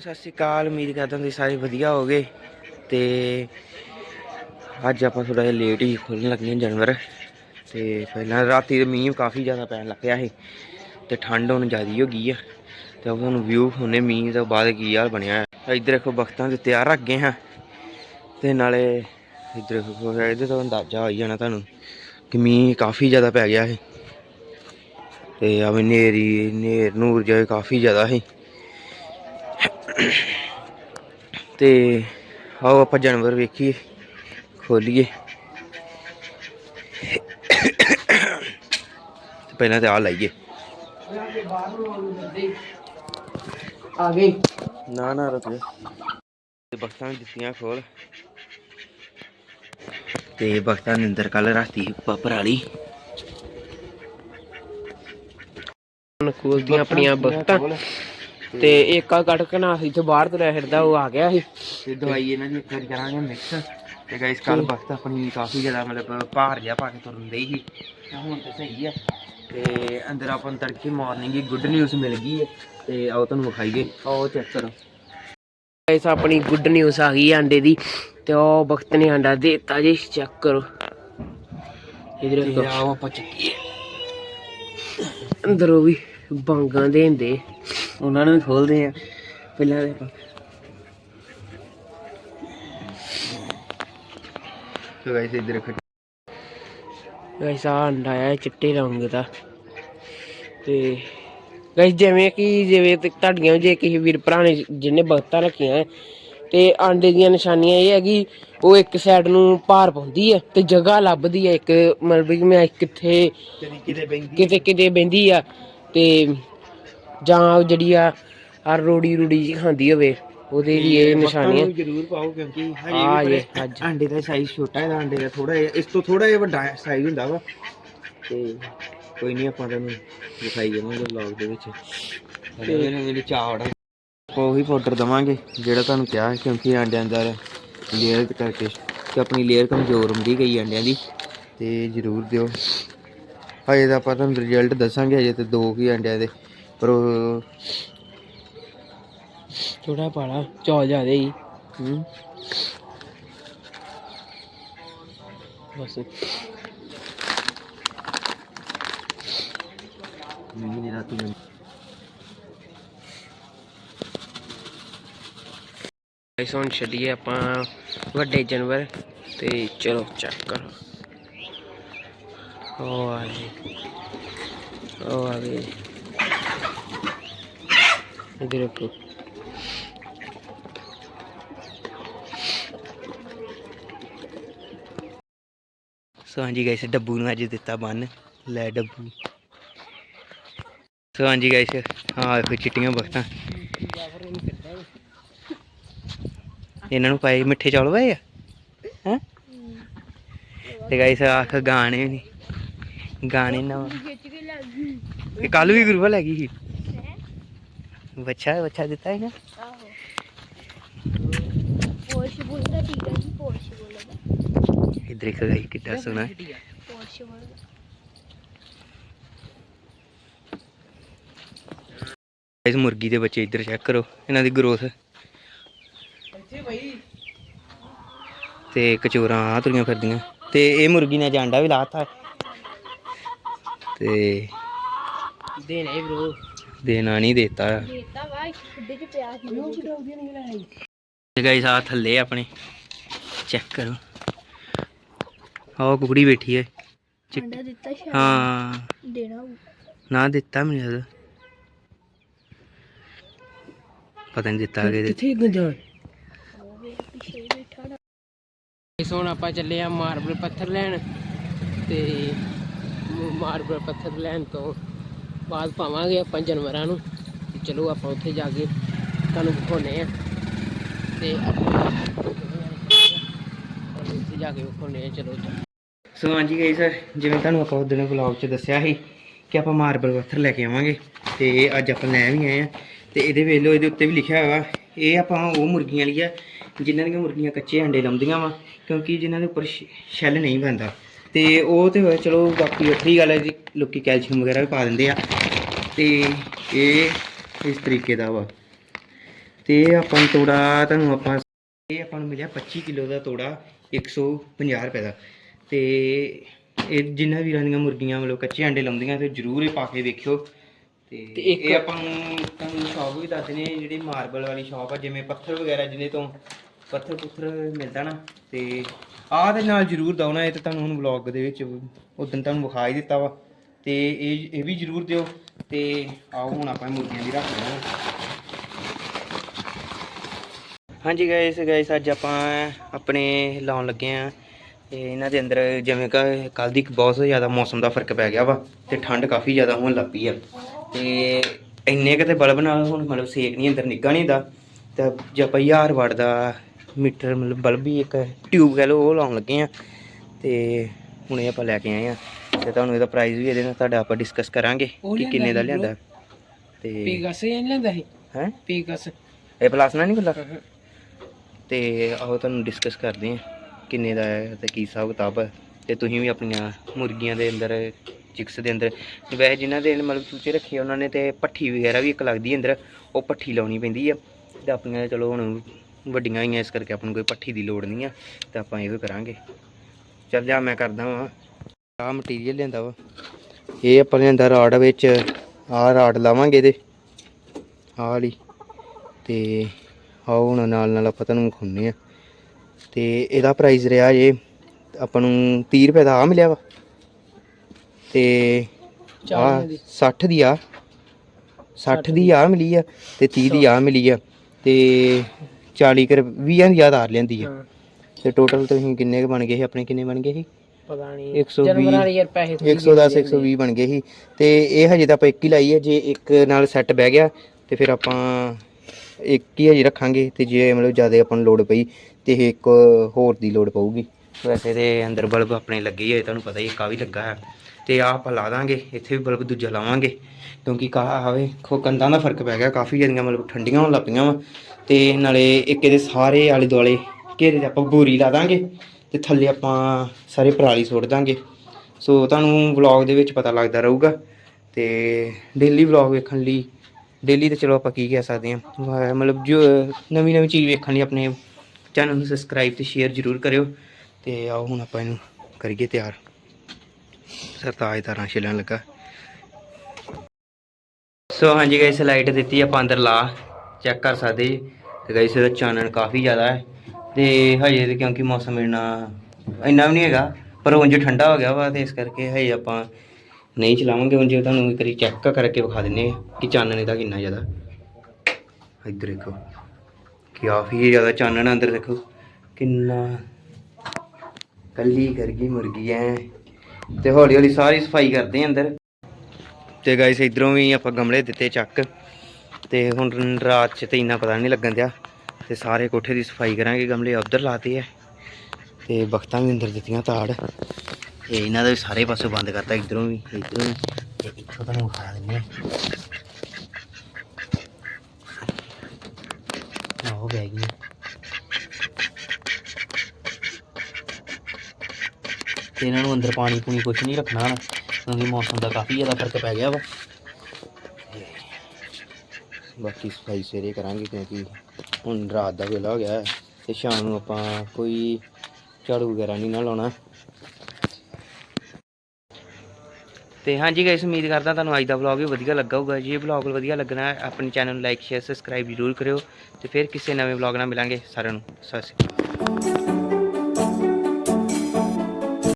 ਸਤਿ ਸ਼੍ਰੀ ਅਕਾਲ, ਉਮੀਦ ਕਰਦਾ ਤੁਸੀਂ ਸਾਰੇ ਵਧੀਆ ਹੋਗੇ ਤੇ ਅੱਜ ਆਪਾਂ ਥੋੜਾ ਜਿਹਾ ਲੇਟ ਹੀ ਖੋਲਣ ਲੱਗੇ ਜਾਨਵਰ। ਤੇ ਪਹਿਲਾਂ ਰਾਤੀ ਤੇ ਮੀਂਹ ਕਾਫੀ ਜ਼ਿਆਦਾ ਪੈਣ ਲੱਗ ਪਿਆ ਸੀ। ਤੇ ਠੰਡ ਹੁਣ ਜ਼ਿਆਦੀ ਹੋ ਗਈ ਆ। ਤੇ ਉਹ ਤੁਹਾਨੂੰ ਵਿਊ ਹੁਣੇ ਮੀਂਹ ਤੋਂ ਬਾਅਦ ਕੀ ਹਾਲ ਬਣਿਆ ਹੈ ਇੱਧਰ ਦੇਖੋ ਬਖਤਾਂ ਦੇ ਤਿਆਰ ਰੱਖ ਗਏ ਹਾਂ। ਤੇ ਨਾਲੇ ਇੱਧਰ ਦੇਖੋ, ਇਹਦੇ ਤੋਂ ਅੰਦਾਜ਼ਾ ਹੋਈ ਜਾਣਾ ਤੁਹਾਨੂੰ ਕਿ ਮੀਂਹ ਕਾਫੀ ਜ਼ਿਆਦਾ ਪੈ ਗਿਆ ਸੀ। ਤੇ ਆ ਨੇਰੀ ਨੇਰ ਨੂਰ ਜਿਹਾ ਕਾਫੀ ਜ਼ਿਆਦਾ ਸੀ। ਤੇ ਆਓ ਆਪਾਂ ਜਾਨਵਰ ਵੇਖੀਏ ਖੋਲੀਏ। ਤੇ ਪਹਿਲਾਂ ਤੇ ਆ ਲਾਈਏ। ਆ ਗਈ ਨਾ ਨਾ ਰੁਕ ਤੇ ਬਖਤਾਂ ਦਿੱਤੀਆਂ ਖੋਲ। ਤੇ ਬਖਤਾਂ ਦੇ ਅੰਦਰ ਕੱਲ ਰਾਤੀ ਪਾਪਰ ਵਾਲੀ ਹੁਣ ਖੋਲਦੀਆਂ ਆਪਣੀਆਂ ਬਖਤਾਂ। ਤੇ ਇੱਕ ਆ ਕੱਢ ਕੇ ਨਾ ਇੱਥੇ ਬਾਹਰ ਤੁਰਿਆ ਫਿਰਦਾ ਉਹ ਆ ਗਿਆ ਸੀ। ਤੇ ਦਵਾਈ ਇਹਨਾਂ ਦੀ ਇੱਕ ਵਾਰੀ ਕਰਾਂਗੇ ਮਿਕਸ ਤੇ ਗਾਇਸ ਕੱਲ ਬਖਤ ਆਪਣੀ ਕਾਫੀ ਜ਼ਿਆਦਾ ਮਤਲਬ ਭਾਰ ਜਿਹਾ ਪਾ ਕੇ ਤੁਰਨ ਡਈ ਸੀ। ਤੇ ਹੁਣ ਤੇ ਸਹੀ ਆ। ਤੇ ਅੰਦਰ ਆਪਾਂ ਨੂੰ ਤੜਕੇ ਮਾਰਨਿੰਗ ਹੀ ਗੁੱਡ ਨਿਊਜ਼ ਮਿਲ ਗਈ ਹੈ ਤੇ ਆਓ ਤੁਹਾਨੂੰ ਵਿਖਾਈਏ। ਆਓ ਚੈੱਕ ਕਰੋ। ਗਾਇਸ ਆਪਣੀ ਗੁੱਡ ਨਿਊਜ਼ ਆ ਗਈ ਆਂਡੇ ਦੀ। ਤੇ ਉਹ ਵਕਤ ਨੇ ਆਂਡਾ ਦੇਤਾ ਜੀ। ਚੈੱਕ ਕਰੋ। ਇਧਰ ਤੇ ਆਓ ਆਪਾਂ ਚੱਕੀਏ। ਅੰਦਰੋਂ ਵੀ ਬਾਂਗਾਂ ਦੇਂਦੇ ਉਹਨਾਂ ਨੂੰ ਖੋਲਦੇ ਆ। ਪਹਿਲਾਂ ਦੇ ਤੇ ਗਾਇਸ ਇੱਧਰ ਗਾਇਸ ਆ ਅੰਡਾ ਆ ਚਿੱਟੇ ਰੰਗ ਦਾ। ਤੇ ਗਾਇਸ ਜਿਵੇਂ ਕਿ ਜਿਵੇਂ ਤੁਹਾਡੀਆਂ ਜੇ ਕਿਸੇ ਵੀਰ ਭਰਾ ਨੇ ਜਿਹਨੇ ਬਖਤਾਂ ਰੱਖੀਆਂ ਹੈ, ਤੇ ਆਂਡੇ ਦੀਆਂ ਨਿਸ਼ਾਨੀਆਂ ਇਹ ਹੈਗੀ ਉਹ ਇੱਕ ਸਾਈਡ ਨੂੰ ਭਾਰ ਪਾਉਂਦੀ ਹੈ ਤੇ ਜਗ੍ਹਾ ਲੱਭਦੀ ਹੈ ਇੱਕ ਮਤਲਬ ਕਿ ਮੈਂ ਕਿੱਥੇ ਕਿਤੇ ਬੈਂਦੀ ਕਿਤੇ ਕਿਤੇ ਬਹਿੰਦੀ ਆ ਤੇ ਜਾਂ ਜਿਹੜੀ ਆ ਆ ਰੋੜੀ ਰੂੜੀ ਜੀ ਖਾਂਦੀ ਹੋਵੇ ਉਹਦੇ ਲਈ ਇਹ ਨਿਸ਼ਾਨੀ ਹੈ ਜ਼ਰੂਰ ਪਾਓ ਕਿਉਂਕਿ ਆ ਜੇ ਅੱਜ। ਅੰਡੇ ਦਾ ਸਾਈਜ਼ ਛੋਟਾ ਹੈ ਅੰਡੇ ਦਾ ਥੋੜਾ ਜਿਹਾ ਇਸ ਤੋਂ ਥੋੜਾ ਜਿਹਾ ਵੱਡਾ ਸਾਈਜ਼ ਹੁੰਦਾ ਵਾ। ਤੇ ਕੋਈ ਨਹੀਂ ਆਪਾਂ ਤੁਹਾਨੂੰ ਦਿਖਾਈ ਜਾਵਾਂਗੇ ਵਲੌਗ ਦੇ ਵਿੱਚ। ਤੇ ਇਹਨੇ ਜਿਹੜੀ ਚਾਵੜਾ ਉਹੀ ਪਾਊਡਰ ਦਵਾਂਗੇ ਜਿਹੜਾ ਤੁਹਾਨੂੰ ਕਿਹਾ ਕਿਉਂਕਿ ਅੰਡਿਆਂ ਦਾ ਲੇਅਰ ਕਰਕੇ ਤੇ ਆਪਣੀ ਲੇਅਰ ਕਮਜ਼ੋਰ ਹੁੰਦੀ ਗਈ ਅੰਡਿਆਂ ਦੀ ਤੇ ਜ਼ਰੂਰ ਦਿਓ। ਹਜੇ ਤਾਂ ਆਪਾਂ ਤੁਹਾਨੂੰ ਰਿਜ਼ਲਟ ਦੱਸਾਂਗੇ ਹਜੇ ਤੇ ਦੋ ਹੀ ਅੰਡਿਆਂ ਦੇ। ਪਰ ਥੋੜਾ ਪਾਲਾ ਚੌਲ ਜ਼ਿਆਦੇ ਹੀ। ਹੂੰ। ਬਸ। ਮੀਂਹ ਨੇ ਰਾਤੀ ਨੂੰ ਗਾਇਸ ਹੁਣ ਛੱਡੀਏ ਆਪਾਂ ਵੱਡੇ ਜਾਨਵਰ ਤੇ ਚਲੋ ਚੈੱਕ ਕਰੋ। ਉਹ ਆ ਗਏ। ਉਹ ਆ ਗਏ। ਇਧਰ ਸੋ ਹਾਂਜੀ ਗਾਇਸ ਡੱਬੂ ਨੂੰ ਅੱਜ ਦਿੱਤਾ ਬੰਨ। ਲੈ ਡੱਬੂ। ਸੋ ਹਾਂਜੀ ਗਾਇਸ ਹਾਂ ਦੇਖੋ ਚਿੱਟੀਆਂ ਬਖਤਾਂ। ਇਹਨਾਂ ਨੂੰ ਪਾਏ ਮਿੱਠੇ ਚੌਲ ਪਾਏ ਆ? ਹੈ? ਤੇ ਗਾਇਸ ਆਖ ਗਾਣੇ ਨਹੀਂ ਗਾਣੇ ਨਾ ਇਹ ਕੱਲ ਵੀ ਗੁਰੂਆ ਲੈ ਗਈ ਸੀ ਬੱਚਾ ਬੱਚਾ ਦਿੱਤਾ ਹੈ ਨਾ ਪੋਰਸ਼ ਬੋਲਦਾ ਠੀਕ ਹੈ ਜੀ ਪੋਰਸ਼ ਬੋਲਦਾ। ਇਧਰ ਇੱਕ ਗਾਈ ਕਿੱਡਾ ਸੋਹਣਾ। ਬੋਲਦਾ। ਗਾਇਸ ਮੁਰਗੀ ਦੇ ਬੱਚੇ ਇੱਧਰ ਚੈੱਕ ਕਰੋ ਇਹਨਾਂ ਦੀ ਗਰੋਥ ਤੇ ਕਚੋਰਾਂ ਆ ਤੁਰੀਆਂ ਫਿਰਦੀਆਂ। ਤੇ ਇਹ ਮੁਰਗੀ ਨੇ ਜਾਂਡਾ ਵੀ ਲਾਤਾ। ਤੇ ਬ్రో ਦੇਣਾ ਨਹੀਂ ਦਿੱਤਾ। ਦੇਤਾ ਵਾ ਇੱਕ ਖੱਡੇ ਚ ਪਿਆ ਸੀ। ਤੇ ਗਾਇਸ ਆ ਥੱਲੇ ਆਪਣੇ। ਚੈੱਕ ਕਰੋ। ਆਹ ਕੁਕੜੀ ਬੈਠੀ ਹੈ ਚਿੱਟ- ਅੰਡਾ ਦਿੱਤਾ ਸ਼ਾਇਦ। ਹਾਂ। ਦੇਣਾ ਹੋਊ। ਨਾ ਦਿੱਤਾ ਮੈਨੂੰ ਪਤਾ ਨਹੀਂ ਦਿੱਤਾ ਕਿ ਕਿੱਥੇ ਇਸ ਹੁਣ ਆਪਾਂ ਚੱਲੇ ਆ ਮਾਰਬਲ ਪੱਥਰ ਲੈਣ। ਤੇ ਮਾਰਬਲ ਪੱਥਰ ਲੈਣ ਤੋਂ ਬਾਅਦ ਪਾਵਾਂਗੇ ਆਪਾਂ ਜਾਨਵਰਾਂ ਨੂੰ। ਚਲੋ ਆਪਾਂ ਉੱਥੇ ਜਾ ਕੇ ਤੁਹਾਨੂੰ ਵਿਖਾਉਣੇ ਆ ਤੇ ਆਪਾਂ ਉੱਥੇ ਜਾ ਕੇ ਵਿਖਾਉਣੇ ਆ ਚਲੋ ਸੋ ਹਾਂਜੀ ਸਰ ਜਿਵੇਂ ਤੁਹਾਨੂੰ ਆਪਾਂ ਉਹਦਨ ਵਲੌਗ 'ਚ ਦੱਸਿਆ ਸੀ ਕਿ ਆਪਾਂ ਮਾਰਬਲ ਪੱਥਰ ਲੈ ਕੇ ਆਵਾਂਗੇ, ਤੇ ਅੱਜ ਆਪਾਂ ਲੈ ਵੀ ਆਏ ਆ ਤੇ ਇਹਦੇ ਵੇਖ ਲਓ ਇਹਦੇ ਉੱਤੇ ਵੀ ਲਿਖਿਆ ਹੋਇਆ ਇਹ ਆਪਾਂ ਉਹ ਮੁਰਗੀਆਂ ਲਈ ਆ, ਜਿਨ੍ਹਾਂ ਦੀਆਂ ਮੁਰਗੀਆਂ ਕੱਚੇ ਅੰਡੇ ਲਾਉਂਦੀਆਂ ਵਾ, ਕਿਉਂਕਿ ਜਿਨ੍ਹਾਂ ਦੇ ਉੱਪਰ ਸ਼ੈੱਲ ਨਹੀਂ ਬਣਦਾ। ਤੇ ਉਹ ਤੇ ਹੋਇਆ ਚਲੋ ਬਾਕੀ ਵੱਖਰੀ ਗੱਲ ਹੈ ਜੀ, ਲੋਕੀ ਕੈਲਸ਼ੀਅਮ ਵਗੈਰਾ ਵੀ ਪਾ ਦਿੰਦੇ ਆ। ਤੇ ਇਹ ਇਸ ਤਰੀਕੇ ਦਾ ਵਾ। ਤੇ ਆਪਾਂ ਤੋੜਾ ਤੁਹਾਨੂੰ ਆਪਾਂ ਇਹ ਆਪਾਂ ਨੂੰ ਮਿਲਿਆ 25 ਕਿਲੋ ਦਾ ਤੋੜਾ 150 ਰੁਪਏ ਦਾ। ਤੇ ਇਹ ਜਿੰਨਾ ਵੀਰਾਂ ਦੀਆਂ ਮੁਰਗੀਆਂ ਮਤਲਬ ਕੱਚੇ ਅੰਡੇ ਲਾਉਂਦੀਆਂ ਤੇ ਜਰੂਰ ਇਹ ਪਾ ਕੇ ਵੇਖਿਓ। ਤੇ ਇਹ ਆਪਾਂ ਨੂੰ ਤੁਹਾਨੂੰ ਸ਼ੌਪ ਵੀ ਦੱਸਦੇ ਨੇ ਜਿਹੜੀ ਮਾਰਬਲ ਵਾਲੀ ਸ਼ੌਪ ਆ ਜਿਵੇਂ ਪੱਥਰ ਵਗੈਰਾ ਜਿਹਦੇ ਤੋਂ ਪੱਥਰ ਪੁੱਥਰ ਮਿਲਦਾ ਨਾ ਤੇ ਆਹ ਦੇ ਨਾਲ ਜਰੂਰ ਦਓ ਨਾ ਇਹ ਤੇ ਤੁਹਾਨੂੰ ਹੁਣ ਵਲੌਗ ਦੇ ਵਿੱਚ ਉਦੋਂ ਤੁਹਾਨੂੰ ਵਿਖਾ ਹੀ ਦਿੱਤਾ ਵਾ। ਤੇ ਇਹ ਇਹ ਵੀ ਜਰੂਰ ਦਿਓ। ਤੇ ਆਓ ਹੁਣ ਆਪਾਂ ਮੁਰਗੀਆਂ ਦੀ ਰੱਖਦੇ ਹਾਂ। ਹਾਂਜੀ ਗਾਇਸ ਗਾਇਸ ਅੱਜ ਆਪਾਂ ਆਪਣੇ ਲਾਉਣ ਲੱਗੇ ਆ ਤੇ ਇਹਨਾਂ ਦੇ ਅੰਦਰ ਜਿਵੇਂ ਕਿ ਕੱਲ ਦੀ ਬਹੁਤ ਜ਼ਿਆਦਾ ਮੌਸਮ ਦਾ ਫ਼ਰਕ ਪੈ ਗਿਆ ਵਾ ਤੇ ਠੰਡ ਕਾਫੀ ਜ਼ਿਆਦਾ ਹੋਣ ਲੱਗ ਪਈ ਆ। ਤੇ ਇੰਨੇ ਕਿਤੇ ਬਲਬ ਨਾਲ ਹੁਣ ਮਤਲਬ ਸੇਕ ਨਹੀਂ, ਅੰਦਰ ਨਿੱਗਾ ਨਹੀਂ ਦਾ ਤਾਂ ਜੇ ਆਪਾਂ 1000 ਵਾਟ ਦਾ ਮੀਟਰ ਮਤਲਬ ਬਲਬ ਵੀ ਇੱਕ ਟਿਊਬ ਕਹਿ ਲਓ, ਉਹ ਲਾਉਣ ਲੱਗੇ ਆ ਤੇ ਹੁਣੇ ਆਪਾਂ ਲੈ ਕੇ ਆਏ ਆ ਤੇ ਤੁਹਾਨੂੰ ਇਹਦਾ ਪ੍ਰਾਈਸ ਵੀ ਇਹਦੇ ਨਾਲ ਤੁਹਾਡਾ ਆਪਾਂ ਡਿਸਕਸ ਕਰਾਂਗੇ ਕਿ ਕਿੰਨੇ ਦਾ ਲਿਆਂਦਾ ਲਿਆਂਦਾ। ਤੇ ਪੀਗਸ ਇਹ ਲੈਂਦਾ ਸੀ? ਹੈ? ਪੀਗਸ ਇਹ ਪਲਾਸ ਨਾਲ ਨਹੀਂ ਖੁੱਲਾ ਤੇ ਆਓ ਤੁਹਾਨੂੰ ਡਿਸਕਸ ਕਰਦੇ ਹਾਂ ਕਿੰਨੇ ਦਾ ਹੈ ਤੇ ਕੀ ਹਿਸਾਬ ਕਿਤਾਬ ਹੈ। ਤੇ ਤੁਸੀਂ ਵੀ ਆਪਣੀਆਂ ਮੁਰਗੀਆਂ ਦੇ ਅੰਦਰ ਚਿਕਸ ਦੇ ਅੰਦਰ। ਵੈਸੇ ਜਿਨ੍ਹਾਂ ਦੇ ਮਤਲਬ ਚੂਚੇ ਰੱਖੇ ਆ, ਉਹਨਾਂ ਨੇ ਤੇ ਪੱਠੀ ਵਗੈਰਾ ਵੀ ਇੱਕ ਲੱਗਦੀ ਹੈ ਅੰਦਰ ਉਹ ਪੱਠੀ ਲਾਉਣੀ ਪੈਂਦੀ ਆ। ਤੇ ਆਪਣੀਆਂ ਚਲੋ ਹੁਣ ਵੱਡੀਆਂ ਹੀ ਆ ਇਸ ਕਰਕੇ ਆਪਾਂ ਨੂੰ ਕੋਈ ਪੱਠੀ ਦੀ ਲੋੜ ਨਹੀਂ ਆ। ਤੇ ਆਪਾਂ ਇਹੋ ਕਰਾਂਗੇ। ਚੱਲ ਜਾ ਮੈਂ ਕਰਦਾ ਵਾਂ। ਆਹ ਮਟੀਰੀਅਲ ਲਿਆਂਦਾ ਵਾ। ਇਹ ਆਪਾਂ ਲਿਆਂਦਾ ਰਾਡ ਵਿੱਚ। ਆਹ ਰਾਡ ਲਾਵਾਂਗੇ ਇਹਦੇ। ਆਹ ਵਾਲੀ। ਤੇ ਆਓ ਹੁਣ ਨਾਲ ਨਾਲ ਆਪਾਂ ਤੁਹਾਨੂੰ ਵਿਖਾਉਂਦੇ ਆ ਤੇ ਇਹਦਾ ਪ੍ਰਾਈਸ ਰਿਹਾ ਜੇ ਆਪਾਂ ਨੂੰ 30 ਰੁਪਏ ਦਾ ਆ ਮਿਲਿਆ ਵਾ। ਤੇ ਆ 60 ਦੀ ਆ 60 ਦੀ ਆ ਮਿਲੀ ਆ ਤੇ 30 ਦੀ ਆ ਮਿਲੀ ਆ। ਤੇ 40 ਕਰ 20 ਦੀ ਆ ਧਾਰ ਲੈਂਦੀ ਆ। ਤੇ ਟੋਟਲ ਤੁਸੀਂ ਕਿੰਨੇ ਕੁ ਬਣ ਗਏ ਸੀ? ਆਪਣੇ ਕਿੰਨੇ ਬਣ ਗਏ ਸੀ? ਪਤਾ ਨਹੀਂ 120 ਜਾਨਵਰਾਂ ਵਾਲੇ ਯਾਰ ਪੈਸੇ ਥੋੜ੍ਹੀ 110 120 ਬਣ ਗਏ ਸੀ। ਤੇ ਇਹ ਹਜੇ ਤਾਂ ਆਪਾਂ ਇੱਕ ਹੀ ਲਾਈ ਹੈ ਜੇ ਇੱਕ ਨਾਲ ਸੈੱਟ ਬਹਿ ਗਿਆ ਤੇ ਫਿਰ ਆਪਾਂ ਇੱਕ ਹੀ ਹਜੇ ਰੱਖਾਂਗੇ ਤੇ ਜੇ ਮਤਲਬ ਜ਼ਿਆਦਾ ਆਪਾਂ ਨੂੰ ਲੋੜ ਪਈ ਤੇ ਇਹ ਇੱਕ ਹੋਰ ਦੀ ਲੋੜ ਪਊਗੀ। ਵੈਸੇ ਤੇ ਅੰਦਰ ਬਲਬ ਆਪਣੇ ਲੱਗੇ ਹੀ ਹੋਏ ਤੁਹਾਨੂੰ ਪਤਾ ਹੀ ਹੈ, ਕਾ ਵੀ ਲੱਗਾ ਹੈ। ਤੇ ਆਹ ਆਪਾਂ ਲਾ ਦਾਂਗੇ ਇੱਥੇ ਵੀ ਬਲਬ ਦੂਜਾ ਲਾਵਾਂਗੇ ਕਿਉਂਕਿ ਕਾ ਆਵੇ ਖੋ ਕੰਧਾਂ ਦਾ ਫ਼ਰਕ ਪੈ ਗਿਆ ਕਾਫੀ ਜਿਹੜੀਆਂ ਮਤਲਬ ਠੰਡੀਆਂ ਹੋਣ ਲੱਗ ਪਈਆਂ ਵਾ। ਤੇ ਨਾਲੇ ਇੱਕ ਇਹਦੇ ਸਾਰੇ ਆਲੇ ਦੁਆਲੇ ਘੇਰੇ ਤੇ ਆਪਾਂ ਬੋਰੀ ਲਾ ਦਾਂਗੇ ਤੇ ਥੱਲੇ ਆਪਾਂ ਸਾਰੇ ਪਰਾਲੀ ਸੁੱਟ ਦਾਂਗੇ। ਸੋ ਤੁਹਾਨੂੰ ਵਲੌਗ ਦੇ ਵਿੱਚ ਪਤਾ ਲੱਗਦਾ ਰਹੂਗਾ ਤੇ ਡੇਲੀ ਵਲੌਗ ਵੇਖਣ ਲਈ ਡੇਲੀ ਤੇ ਚਲੋ ਆਪਾਂ ਕੀ ਕਹਿ ਸਕਦੇ ਹਾਂ। ਮਤਲਬ ਜੋ ਨਵੀਂ ਨਵੀਂ ਚੀਜ਼ ਵੇਖਣ ਲਈ ਆਪਣੇ ਚੈਨਲ ਨੂੰ ਸਬਸਕ੍ਰਾਈਬ ਤੇ ਸ਼ੇਅਰ ਜ਼ਰੂਰ ਕਰਿਓ ਤੇ ਆਓ ਹੁਣ ਆਪਾਂ ਇਹਨੂੰ ਕਰੀਏ ਤਿਆਰ। ਸਰਤਾਜ ਤਾਰਾਂ ਛਿਲਣ ਲੱਗਾ। ਸੋ ਹਾਂਜੀ ਗਾਇਸ ਲਾਈਟ ਦਿੱਤੀ ਆਪਾਂ ਅੰਦਰ ਲਾ ਚੈੱਕ ਕਰ ਸਕਦੇ। ਜੀ ਤੇ ਗਾਇਸ ਇਹਦਾ ਚਾਨਣ ਕਾਫੀ ਜ਼ਿਆਦਾ ਹੈ। ਤੇ ਹਜੇ ਤੇ ਕਿਉਂਕਿ ਮੌਸਮ ਇੰਨਾ ਇੰਨਾ ਵੀ ਨਹੀਂ ਹੈਗਾ, ਪਰ ਉਂਝ ਠੰਡਾ ਹੋ ਗਿਆ ਵਾ ਤੇ ਇਸ ਕਰਕੇ ਹਜੇ ਆਪਾਂ ਨਹੀਂ ਚਲਾਵਾਂਗੇ, ਉਂਝ ਤੁਹਾਨੂੰ ਇੱਕ ਵਾਰੀ ਚੈੱਕ ਕਰਕੇ ਵਿਖਾ ਦਿੰਨੇ ਆ ਕਿ ਚਾਨਣ ਇਹਦਾ ਕਿੰਨਾ ਜ਼ਿਆਦਾ। ਇੱਧਰ ਦੇਖੋ, ਕਾਫੀ ਜ਼ਿਆਦਾ ਚਾਨਣ ਆ ਅੰਦਰ ਦੇਖੋ, ਕਿੰਨਾ ਕੱਲੀ ਕਰ ਗਈ ਮੁਰਗੀ ਐ। ਤੇ ਹੌਲੀ ਹੌਲੀ ਸਾਰੀ ਸਫ਼ਾਈ ਕਰਦੇ ਆ ਅੰਦਰ। ਤੇ ਗਾਇਸ ਇਧਰੋਂ ਵੀ ਆਪਾਂ ਗਮਲੇ ਦਿੱਤੇ ਚੱਕ, ਤੇ ਹੁਣ ਰਾਤ 'ਚ ਤੇ ਇੰਨਾ ਪਤਾ ਨਹੀਂ ਲੱਗਣ ਦਿਆ। ਤੇ ਸਾਰੇ ਕੋਠੇ ਦੀ ਸਫ਼ਾਈ ਕਰਾਂਗੇ, ਗਮਲੇ ਉਧਰ ਲਾਤੇ ਐ ਤੇ ਬਖਤਾਂ ਵੀ ਅੰਦਰ ਦਿੱਤੀਆਂ ਤਾੜ। ਤੇ ਇਹਨਾਂ ਦਾ ਵੀ ਸਾਰੇ ਪਾਸੇ ਬੰਦ ਕਰਤਾ, ਇਧਰੋਂ ਵੀ ਇਧਰੋਂ ਵੀ। ਤੇ ਇੱਥੋਂ ਤੁਹਾਨੂੰ ਵਿਖਾ ਦਿੰਨੇ ਆ। ਆਹ ਬਹਿ ਗਈ ਤੇ ਇਹਨਾਂ ਨੂੰ ਅੰਦਰ ਪਾਣੀ ਪੂਣੀ ਕੁਛ ਨਹੀਂ ਰੱਖਣਾ ਹੁਣ ਕਿਉਂਕਿ ਮੌਸਮ ਦਾ ਕਾਫੀ ਜ਼ਿਆਦਾ ਫ਼ਰਕ ਪੈ ਗਿਆ ਵਾ। ਬਾਕੀ ਸਫ਼ਾਈ ਸਵੇਰੇ ਕਰਾਂਗੇ, ਕਿਉਂਕਿ ਹੁਣ ਰਾਤ ਦਾ ਵੇਲਾ ਹੋ ਗਿਆ ਹੈ ਤੇ ਸ਼ਾਮ ਨੂੰ ਆਪਾਂ ਕੋਈ ਝਾੜੂ ਵਗੈਰਾ ਨਹੀਂ ਨਾ ਲਾਉਣਾ। ਤੇ ਹਾਂਜੀ ਗਾਇਸ ਉਮੀਦ ਕਰਦਾ ਤੁਹਾਨੂੰ ਅੱਜ ਦਾ ਵਲੌਗ ਵੀ ਵਧੀਆ ਲੱਗਾ ਹੋਊਗਾ। ਜੇ ਵਲੌਗ ਵਧੀਆ ਲੱਗਣਾ ਆਪਣੇ ਚੈਨਲ ਨੂੰ ਲਾਈਕ ਸ਼ੇਅਰ ਸਬਸਕ੍ਰਾਈਬ ਜ਼ਰੂਰ ਕਰਿਓ ਤੇ ਫਿਰ ਕਿਸੇ ਨਵੇਂ ਵਲੌਗ ਨਾਲ ਮਿਲਾਂਗੇ ਸਾਰਿਆਂ ਨੂੰ। ਸਤਿ ਸ਼੍ਰੀ ਅਕਾਲ।